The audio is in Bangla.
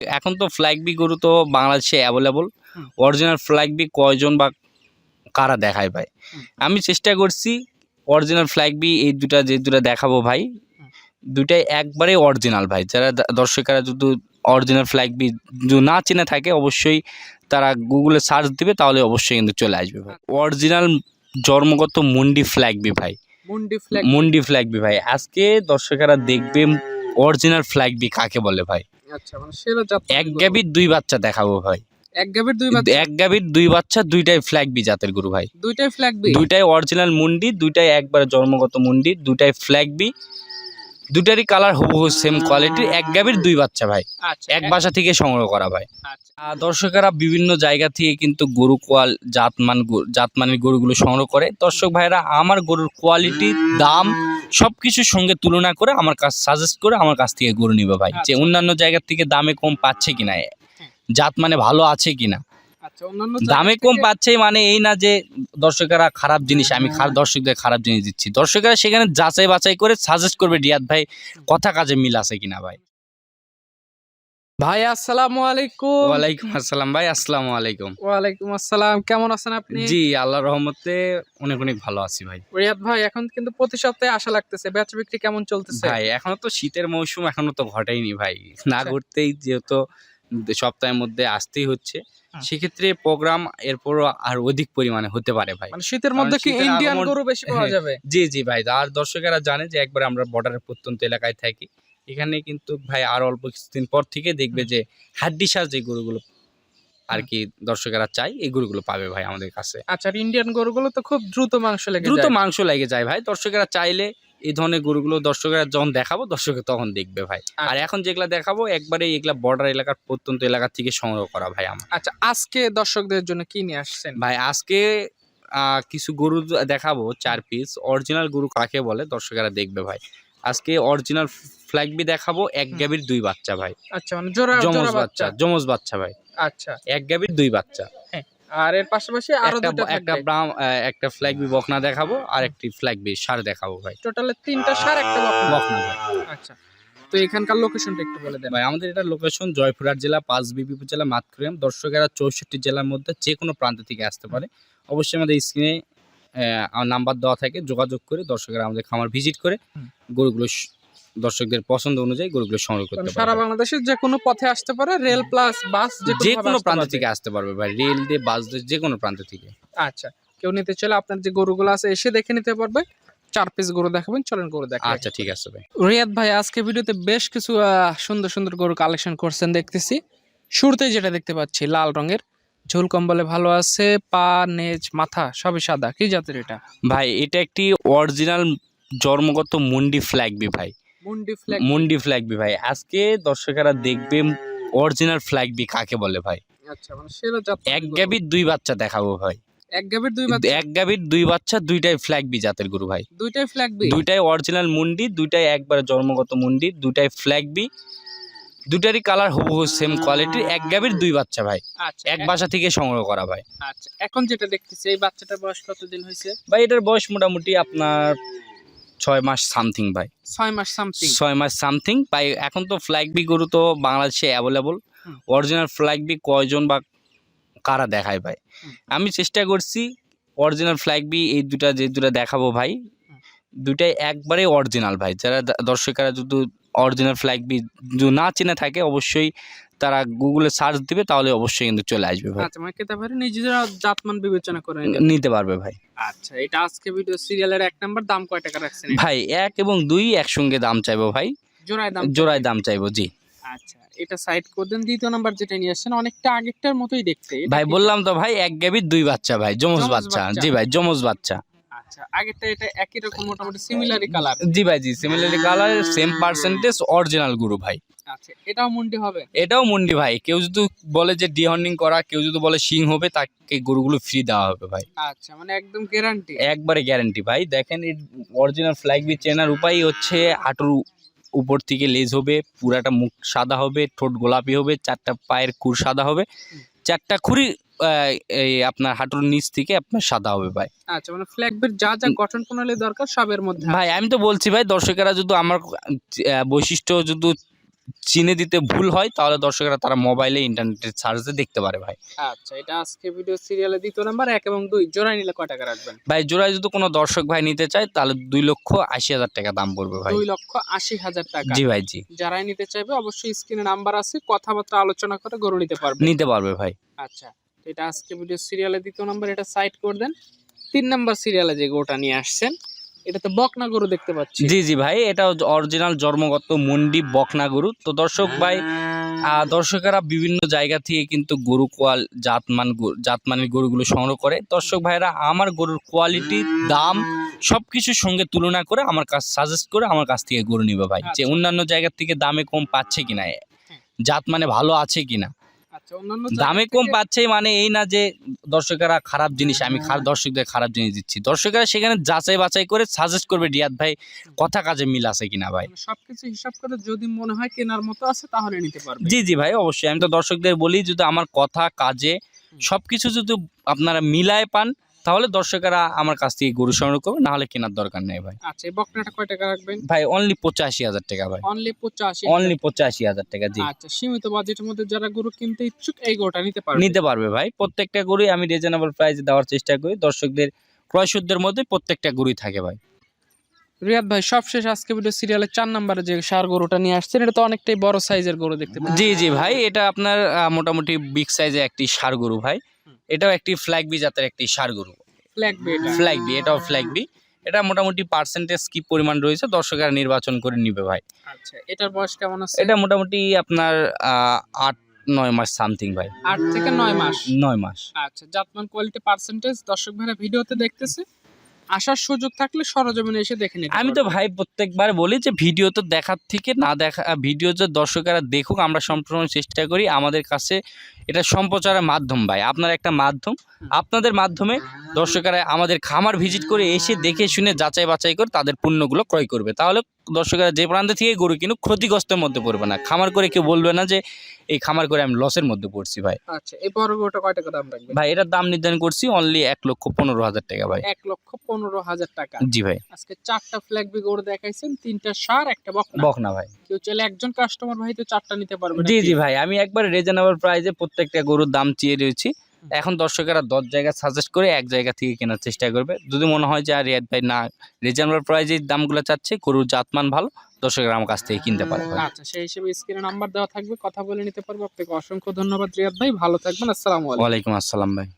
এখন তো ফ্ল্যাগ বি গরু তো বাংলাদেশে অ্যাভেলেবল অরিজিনাল ফ্ল্যাগ বি কয়জন বা কারা দেখায় ভাই? আমি চেষ্টা করছি অরিজিনাল ফ্ল্যাগ বি এই দুটা যে দুটা দেখাবো ভাই। দুটাই একবারে অরিজিনাল ভাই। যারা দর্শকেরা যদি অরিজিনাল ফ্ল্যাগ বি না চিনে থাকে অবশ্যই তারা গুগলে সার্চ দিবে তাহলে অবশ্যই কিন্তু চলে আসবে ভাই। অরিজিনাল জন্মগত মুন্ডি ফ্ল্যাগ বি ভাই। মুন্ডি ফ্ল্যাগ মুন্ডি ফ্ল্যাগ বি ভাই। আজকে দর্শকেরা দেখবে অরিজিনাল ফ্ল্যাগ বি কাকে বলে ভাই? আচ্ছা মানে সেরা জাত এক গাবির দুই বাচ্চা দেখাবো ভাই। এক গাবির দুই বাচ্চা? এক গাবির দুই বাচ্চা দুইটাই ফ্ল্যাগ বি জাতের গরু ভাই। দুইটাই ফ্ল্যাগ বি দুইটাই অরিজিনাল মুন্ডি দুইটাই একবারে জন্মগত মুন্ডি দুইটাই ফ্ল্যাগ বি কালার হুবহু সেম কোয়ালিটির এক গাবির দুই বাচ্চা ভাই। আচ্ছা এক বাসা থেকে সংগ্রহ করা ভাই। আচ্ছা। দর্শকেরা বিভিন্ন জায়গা থেকে কিন্তু গরু কোয়াল জাতমান গরু- জাতমানের গরুগুলো সংগ্রহ করে। দর্শক ভাইরা আমার গরুর কোয়ালিটি দাম সব কিছুর সঙ্গে তুলনা করে আমার কাছ সাজেস্ট করে আমার কাছ থেকে গরু নিবে ভাই। যে আচ্ছা। অন্যান্য জায়গার থেকে দামে কম পাচ্ছে কিনা জাত মানে ভালো আছে কিনা। না দামে কম পাচ্ছে মানে এই না যে দর্শকেরা খারাপ জিনিস আমি খারাপ দর্শকদের খারাপ জিনিস দিচ্ছি। দর্শকেরা সেখানে যাচাই বাছাই করে সাজেস্ট করবে রিয়াদ ভাই কথা কাজে মিল আছে কিনা ভাই? ভাই আসসালামু আলাইকুম। ওয়ালাইকুম আসসালাম ভাই আসসালামু আলাইকুম। ওয়ালাইকুম আসসালাম কেমন আছেন আপনি? জি আল্লাহর রহমতে অনেক অনেক ভালো আছি ভাই। রিয়াদ ভাই এখন কিন্তু প্রতি সপ্তাহে আশা লাগতেছে বেচা বিক্রি কেমন চলতেছে? ভাই এখনও তো শীতের মৌসুম এখনও তো ঘটেইনি ভাই। না আচ্ছা। ঘটতেই যেহেতু সপ্তাহের মধ্যে আসতেই হচ্ছে সেক্ষেত্রে প্রোগ্রাম এরপরও আর অধিক পরিমাণে হতে পারে ভাই। মানে শীতের মধ্যে কি ইন্ডিয়ান গরু বেশি পাওয়া হ্যাঁ। যাবে? জি জি ভাই আর দর্শকেরা জানে যে একবার আমরা বর্ডারের প্রত্যন্ত এলাকায় থাকি। এখানে কিন্তু ভাই আর অল্প কিছুদিন পর থেকে দেখবে যে হাড্ডি যে গরুগুলো আর কি দর্শকেরা চাই এই গরুগুলো পাবে ভাই আমাদের কাছে। আচ্ছা আর ইন্ডিয়ান গরুগুলো তো খুব দ্রুত মাংস লেগে দ্রুত মাংস লেগে যায় ভাই। দর্শকেরা চাইলে এই ধরনের গরুগুলো দর্শকেরা যখন দেখাবো দর্শকে তখন দেখবে ভাই। আর আচ্ছা। এখন যেগুলা দেখাবো একবারে এগুলা বর্ডার এলাকার প্রত্যন্ত এলাকা থেকে সংগ্রহ করা ভাই আমার। আচ্ছা আজকে দর্শকদের জন্য কি নিয়ে আসছেন? ভাই আজকে আহ, কিছু গরু দেখাবো চার পিস অরিজিনাল গরু কাকে বলে দর্শকেরা দেখবে ভাই। আজকে অরিজিনাল ফ্ল্যাগবি দেখাবো এক। গাবির দুই বাচ্চা ভাই। আচ্ছা মানে জোড়া জমজ বাচ্চা। জমজ বাচ্চা ভাই। আচ্ছা। এক গাবির দুই বাচ্চা। আর এর পাশাপাশি আরও একটা দুটো একটা ব্রাম আহ, একটা ফ্ল্যাগবি বকনা দেখাবো আর একটি ফ্ল্যাগবি সার দেখাবো ভাই। টোটালে তিনটা সার একটা বকনা। বকনা ভাই। আচ্ছা তো এখানকার লোকেশনটা একটু বলে দেন। ভাই আমাদের এটা লোকেশন জয়পুরহাট জেলা পাঁচ বিপি জেলা মাতকুরিয়াম। দর্শকেরা চৌষট্টি জেলার মধ্যে যে কোনো প্রান্ত থেকে আসতে পারে। অবশ্যই আমাদের স্ক্রিনে নাম্বার দেওয়া থাকে যোগাযোগ করে দর্শকেরা আমাদের খামার ভিজিট করে গরুগুলো দর্শকদের পছন্দ অনুযায়ী গরুগুলো সংগ্রহ করতে সারা বাংলাদেশের যে কোনো পথে আসতে পারে রেল প্লাস বাস যে কোনো প্রান্ত থেকে আসতে পারবে ভাই রেল দিয়ে বাস দিয়ে যে কোনো প্রান্ত থেকে। আচ্ছা কেউ নিতে চলে আপনার যে গরুগুলো আছে এসে দেখে নিতে পারবে চার পিস গরু দেখাবেন চলেন গরু দেখাবেন আচ্ছা ঠিক আছে ভাই। রিয়াদ ভাই আজকে ভিডিওতে বেশ কিছু আহ, সুন্দর সুন্দর গরু কালেকশন করছেন দেখতেছি। শুরুতেই যেটা দেখতে পাচ্ছি লাল রঙের। ঝোল কম্বলে ভালো আছে পা নেজ মাথা সবই সাদা। কি জাতের এটা? ভাই এটা একটি অরিজিনাল জন্মগত মুন্ডি ফ্ল্যাগবি ভাই। মুন্ডি ফ্ল্যাগ মুন্ডি ফ্ল্যাগবি ভাই। আজকে দর্শকেরা দেখবে অরিজিনাল ফ্ল্যাগবি কাকে বলে ভাই। আচ্ছা মানে সেরা জাত এক গাবির দুই বাচ্চা দেখাবো ভাই। এক গাবির দুই বাচ্চা? এক গাবির দুই বাচ্চা দুইটাই ফ্ল্যাগ বি জাতের গরু ভাই। দুইটাই ফ্ল্যাগ বি দুইটাই অরিজিনাল মুন্ডি দুইটাই একবারে জন্মগত মুন্ডি দুইটাই ফ্ল্যাগ বি দুইটারই কালার হুবহু সেম কোয়ালিটির এক গাবির দুই বাচ্চা ভাই। আচ্ছা এক বাসা থেকে সংগ্রহ করা ভাই। আচ্ছা এখন যেটা দেখতেছি এই বাচ্চাটার বয়স কতদিন হয়েছে? ভাই এটার বয়স মোটামুটি আপনার ছয় মাস সামথিং ভাই। ছয় মাস সামথিং ছয় মাস সামথিং ভাই এখন তো ফ্ল্যাগ বি গরু তো বাংলাদেশে অ্যাভেলেবল অরিজিনাল ফ্ল্যাগ বি কয়জন বা কারা দেখায় ভাই? আমি চেষ্টা করছি অরিজিনাল ফ্ল্যাগ বি এই দুটা যে দুটা দেখাবো ভাই। দুটাই একবারে অরিজিনাল ভাই। যারা দর্শকেরা যদি অরিজিনাল ফ্ল্যাগ বি যদি না চিনে থাকে অবশ্যই তারা গুগলে সার্চ দিবে তাহলে অবশ্যই কিন্তু চলে আসবে ভাই। আচ্ছা মানে কেতে পারে নিজেরা জাতমান বিবেচনা করে নিতে পারবে ভাই। আচ্ছা এটা আজকে ভিডিও সিরিয়ালের এক নাম্বার দাম কয় টাকা রাখছেন ভাই এক এবং দুই একসঙ্গে দাম চাইব ভাই। জোড়ায় দাম জোড়ায় দাম চাইব জি। আচ্ছা এটা সাইড করে দেন দ্বিতীয় নাম্বার যেটা নিয়ে আসছেন অনেকটা আগেরটার মতোই দেখতে। ভাই বললাম তো ভাই এক গাবির দুই বাচ্চা ভাই জমজ বাচ্চা। জি ভাই জমজ বাচ্চা। আচ্ছা আগেরটা এটা একই রকম মোটামুটি সিমিলারই কালার জি ভাই জি similarly colour same percentage original গরু ভাই। আচ্ছা এটাও মুন্ডি হবে? এটাও মুন্ডি ভাই কেউ যদি বলে যে ডিহর্নিং করা কেউ যদি বলে শিং হবে তাকে গরুগুলো ফ্রি দেওয়া হবে ভাই। আচ্ছা মানে একদম গ্যারান্টি একবারে গ্যারান্টি ভাই দেখেন এই অরিজিনাল ফ্ল্যাগ বি চেনার উপায় হচ্ছে হাঁটুর উপর থেকে লেজ হবে পুরাটা মুখ সাদা হবে ঠোঁট গোলাপি হবে চারটা পায়ের খুর সাদা হবে চারটা আহ, এই আপনার হাঁটুর নিচ থেকে আপনার সাদা হবে ভাই। আচ্ছা মানে ফ্ল্যাগবের যা যা গঠন প্রণালী দরকার সবের মধ্যে ভাই আমি তো বলছি ভাই দর্শকেরা যদি আমার বৈশিষ্ট্য যদি চিনে দিতে ভুল হয় তাহলে দর্শকেরা তারা মোবাইলে ইন্টারনেটের সার্চে দেখতে পারে ভাই। আচ্ছা এটা আজকে ভিডিও সিরিয়ালে দ্বিতীয় নাম্বার এক এবং দুই। জোড়াই নিলে কয় টাকা রাখবেন? ভাই জোড়ায় যদি কোনো দর্শক ভাই নিতে চায় তাহলে দুই লক্ষ আশি হাজার টাকা দাম পড়বে ভাই। দুই লক্ষ আশি হাজার টাকা। জি ভাই জি। যারাই নিতে চাইবে অবশ্যই স্ক্রিনে নাম্বার আছে কথাবার্তা আলোচনা করে গরু নিতে পারবে। নিতে পারবে ভাই। আচ্ছা। এটা আজকে ভিডিও সিরিয়ালে দ্বিতীয় নম্বর এটা সাইড করে দেন। তিন নম্বর সিরিয়ালে যে গোটা নিয়ে আসছেন এটা তো বকনা গরু দেখতে পাচ্ছি। জি জি ভাই এটা অরিজিনাল জন্মগত মন্ডি বকনা গরু। তো দর্শক ভাই দর্শকেরা বিভিন্ন জায়গা থেকে কিন্তু গরু কোয়াল জাতমান গরু- জাতমানের গরুগুলো সংগ্রহ করে। দর্শক ভাইরা আমার গরুর কোয়ালিটি দাম সব কিছুর সঙ্গে তুলনা করে আমার কাছ সাজেস্ট করে আমার কাছ থেকে গরু নিবে ভাই। যে আচ্ছা। অন্যান্য জায়গার থেকে দামে কম পাচ্ছে কিনা জাত মানে ভালো আছে কিনা। দামে কম পাচ্ছে মানে এই না যে দর্শকেরা খারাপ জিনিস আমি খারাপ দর্শকদের খারাপ জিনিস দিচ্ছি। দর্শকেরা সেখানে যাচাই বাছাই করে সাজেস্ট করবে রিয়াদ ভাই কথা কাজে মিল আছে কিনা ভাই? মানে সবকিছু হিসাব করে যদি মনে হয় কেনার মতো আছে তাহলে নিতে পারবে। জি জি ভাই অবশ্যই। আমি তো দর্শকদের বলি যদি আমার কথা কাজে সবকিছু যদি আপনারা মিলায় পান তাহলে দর্শকেরা আমার কাছ থেকে গরু সংগ্রহ করবে না হলে কেনার দরকার নেই ভাই। আচ্ছা এই বকনাটা কয় টাকা রাখবেন? ভাই অনলি পঁচাশি হাজার টাকা ভাই। অনলি পঁচাশি অনলি পঁচাশি হাজার টাকা জি। আচ্ছা সীমিত বাজেটের মধ্যে যারা গরু কিনতে ইচ্ছুক এই গরুটা নিতে পারবে। নিতে পারবে ভাই। প্রত্যেকটা গরুই আমি রিজনেবল প্রাইসে দেওয়ার চেষ্টা করি। দর্শকদের ক্রয়শুদ্ধের মধ্যে প্রত্যেকটা গরুই থাকে ভাই। রিয়াদ ভাই সবশেষ আজকে ভিডিও সিরিয়ালের চার নম্বরে যে সার গরুটা নিয়ে আসছেন এটা তো অনেকটাই বড় সাইজের গরু দেখতে জি জি ভাই এটা আপনার মোটামুটি বিগ সাইজে একটি সার গরু ভাই। এটাও একটি ফ্ল্যাগ বি জাতের একটি সার গরু। ফ্ল্যাগ বেটা বি এটাও ফ্ল্যাগ বি এটা মোটামুটি পার্সেন্টেজ কি পরিমাণ রয়েছে দর্শকেরা নির্বাচন করে নিবে ভাই। আচ্ছা এটার বয়স কেমন আছে? এটা মোটামুটি আপনার আট নয় মাস সামথিং ভাই। আট থেকে নয় মাস? নয় মাস। আচ্ছা জাতমান কোয়ালিটি পার্সেন্টেজ দর্শক ভাইরা ভিডিওতে দেখতেছে। আসার সুযোগ থাকলে সরজমিনে এসে দেখে নিতে আমি তো ভাই প্রত্যেকবার বলি যে ভিডিও তো দেখার থেকে না দেখা ভিডিও যে দর্শকেরা দেখুক আমরা সম্পূর্ণ চেষ্টা করি আমাদের কাছে এটা সম্প্রচারের মাধ্যম ভাই আপনার একটা মাধ্যম। আপনাদের মাধ্যমে দর্শকেরা আমাদের খামার ভিজিট করে এসে দেখে শুনে যাচাই বাছাই করে তাদের পণ্যগুলো ক্রয় করবে। তাহলে দর্শকেরা যে প্রান্ত থেকে গরু কিনুক ক্ষতিগ্রস্তের মধ্যে পড়বে না। খামার করে কেউ বলবে না যে এই খামার করে আমি লসের মধ্যে পড়ছি ভাই। আচ্ছা এই বড় গরুটা কয় টাকা দাম রাখবে ভাই এটার দাম নির্ধারণ করছি অনলি এক লক্ষ পনেরো হাজার টাকা ভাই। এক লক্ষ পনেরো হাজার টাকা। জি ভাই। আজকে চারটা ফ্ল্যাগ বি গরু দেখাইছেন তিনটা সার একটা বকনা। বকনা ভাই। কেউ চাইলে একজন কাস্টমার ভাই তো চারটা নিতে পারবে জি জি ভাই আমি একবার রিজনেবল প্রাইসে প্রত্যেকটা গরুর দাম চেয়ে রয়েছি। এখন দর্শকেরা দশ জায়গা সাজেস্ট করে এক জায়গা থেকে কেনার চেষ্টা করবে। যদি মনে হয় যে আর রিয়াদ ভাই না রিজনেবল প্রাইজে দামগুলো চাচ্ছে গরুর জাতমান ভালো দর্শকেরা আমার কাছ থেকে কিনতে পারে। ভাই। আচ্ছা সেই হিসেবে স্ক্রিনে নাম্বার দেওয়া থাকবে কথা বলে নিতে পারব। আপনাকে অসংখ্য ধন্যবাদ রিয়াদ ভাই ভালো থাকবেন আসসালামু আলাইকুম। ওয়ালাইকুম আসসালাম ভাই।